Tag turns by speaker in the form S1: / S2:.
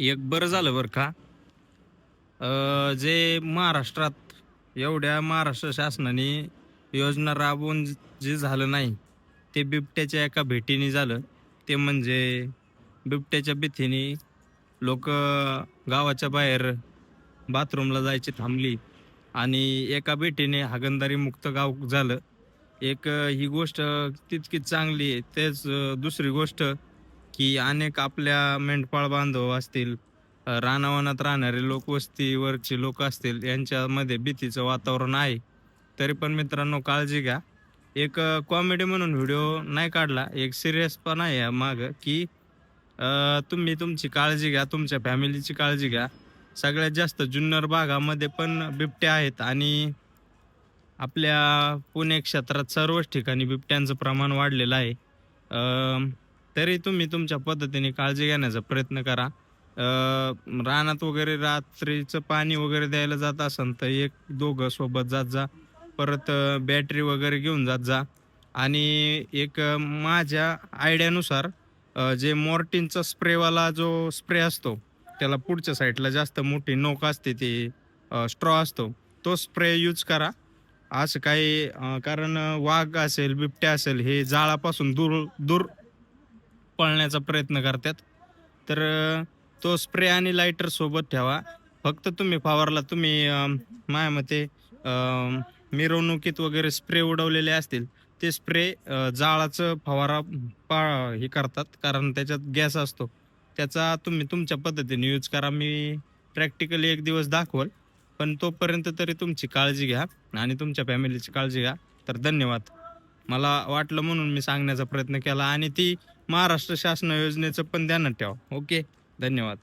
S1: एक बरं झालं बरं का. अं, जे महाराष्ट्रात एवढ्या महाराष्ट्र शासनाने योजना राबवून जे झालं नाही ते बिबट्याच्या एका भेटीने झालं. ते म्हणजे बिबट्याच्या भीतीने लोक गावाच्या बाहेर बाथरूमला जायची थांबली आणि एका भेटीने हागंदारी मुक्त गाव झालं. एक ही गोष्ट तितकी चांगली आहे तेच दुसरी गोष्ट की अनेक आपल्या मेंढपाळ बांधव असतील रानावनात राहणारे लोक वस्तीवरचे लोक असतील यांच्यामध्ये भीतीचं वातावरण आहे. तरी पण मित्रांनो काळजी घ्या. एक कॉमेडी म्हणून व्हिडिओ नाही काढला एक सिरियस पण आहे मागं की तुम्ही तुमची काळजी घ्या तुमच्या फॅमिलीची काळजी घ्या. सगळ्यात जास्त जुन्नर भागामध्ये पण बिबट्या आहेत आणि आपल्या पुणे क्षेत्रात सर्वच ठिकाणी बिबट्यांचं प्रमाण वाढलेलं आहे. तरी तुम्ही तुमच्या पद्धतीने काळजी घेण्याचा प्रयत्न करा. रानात वगैरे रात्रीचं पाणी वगैरे द्यायला जात असेल तर एक दोघं सोबत जात जा. परत बॅटरी वगैरे घेऊन जात जा. आणि एक माझ्या आयडियानुसार जे मॉर्टिनचा स्प्रेवाला जो स्प्रे असतो त्याला पुढच्या साईडला जास्त मोठी नोक असते ती स्ट्रॉ असतो. तो स्प्रे यूज करा. असं काही कारण वाघ असेल बिबट्या असेल हे जाळापासून दूर दूर पाळण्याचा प्रयत्न करतात. तर तो स्प्रे आणि लायटर सोबत ठेवा. फक्त तुम्ही फवारला तुम्ही माझ्या मते मिरवणुकीत वगैरे स्प्रे उडवलेले असतील ते स्प्रे जाळाचं फवारा पा हे करतात. कारण त्याच्यात गॅस असतो. त्याचा तुम्ही तुमच्या पद्धतीने यूज करा. मी प्रॅक्टिकली एक दिवस दाखवल. पण तोपर्यंत तरी तुमची काळजी घ्या आणि तुमच्या फॅमिलीची काळजी घ्या. तर धन्यवाद. मला वाटलं म्हणून मी सांगण्याचा प्रयत्न केला आणि ती महाराष्ट्र शासन योजनेचं पण ध्यानात ठेवा. ओके? धन्यवाद.